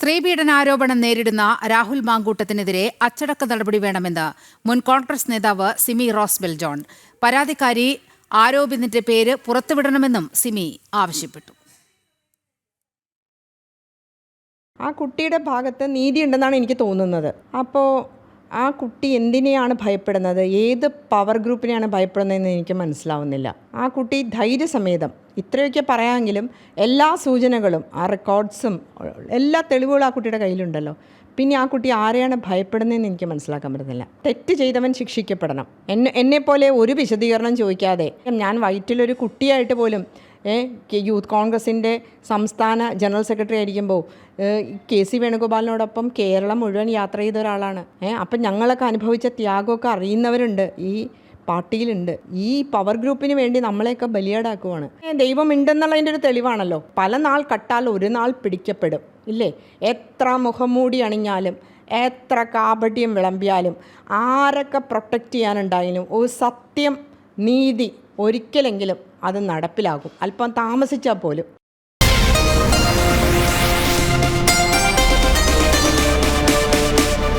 സ്ത്രീപീഡനാരോപണം നേരിടുന്ന രാഹുൽ മാങ്കൂട്ടത്തിനെതിരെ അച്ചടക്ക നടപടി വേണമെന്ന് മുൻ കോൺഗ്രസ് നേതാവ് സിമി റോസ്ബെൽ ജോൺ. പരാതിക്കാരി ആരോപിതിന്റെ പേര് പുറത്തുവിടണമെന്നും സിമി ആവശ്യപ്പെട്ടു. ആ കുട്ടിയുടെ ഭാഗത്ത് നീതിയുണ്ടെന്നാണ് എനിക്ക് തോന്നുന്നത്. അപ്പോൾ ആ കുട്ടി എന്തിനെയാണ് ഭയപ്പെടുന്നത്? ഏത് പവർ ഗ്രൂപ്പിനെയാണ് ഭയപ്പെടുന്നതെന്ന് എനിക്ക് മനസ്സിലാവുന്നില്ല. ആ കുട്ടി ധൈര്യസമേതം. ഇത്രയൊക്കെ പറയാമെങ്കിലും എല്ലാ സൂചനകളും ആ റെക്കോർഡ്സും എല്ലാ തെളിവുകളും ആ കുട്ടിയുടെ കയ്യിലുണ്ടല്ലോ. പിന്നെ ആ കുട്ടി ആരെയാണ് ഭയപ്പെടുന്നതെന്ന് എനിക്ക് മനസ്സിലാക്കാൻ പറ്റുന്നില്ല. തെറ്റ് ചെയ്തവൻ ശിക്ഷിക്കപ്പെടണം. എന്നെ എന്നെപ്പോലെ ഒരു വിശദീകരണം ചോദിക്കാതെ. ഞാൻ വയറ്റിലൊരു കുട്ടിയായിട്ട് പോലും യൂത്ത് കോൺഗ്രസിന്റെ സംസ്ഥാന ജനറൽ സെക്രട്ടറി ആയിരിക്കുമ്പോൾ കെ സി വേണുഗോപാലിനോടൊപ്പം കേരളം മുഴുവൻ യാത്ര ചെയ്ത ഒരാളാണ്. ഏഹ് അപ്പം ഞങ്ങളൊക്കെ അനുഭവിച്ച ത്യാഗമൊക്കെ അറിയുന്നവരുണ്ട് ഈ പാർട്ടിയിലുണ്ട്. ഈ പവർ ഗ്രൂപ്പിന് വേണ്ടി നമ്മളെയൊക്കെ ബലിയാടാക്കുവാണ്. ഏ, ദൈവം ഉണ്ടെന്നുള്ളതിന്റെ ഒരു തെളിവാണല്ലോ. പല നാൾ കട്ടാൽ ഒരു നാൾ പിടിക്കപ്പെടും ഇല്ലേ? എത്ര മുഖംമൂടി അണിഞ്ഞാലും എത്ര കാപട്യം വിളമ്പിയാലും ആരൊക്കെ പ്രൊട്ടക്റ്റ് ചെയ്യാനുണ്ടായാലും ഒരു സത്യം നീതി ഒരിക്കലെങ്കിലും അത് നടപ്പിലാകും. അല്പം താമസിച്ചാൽ പോലും.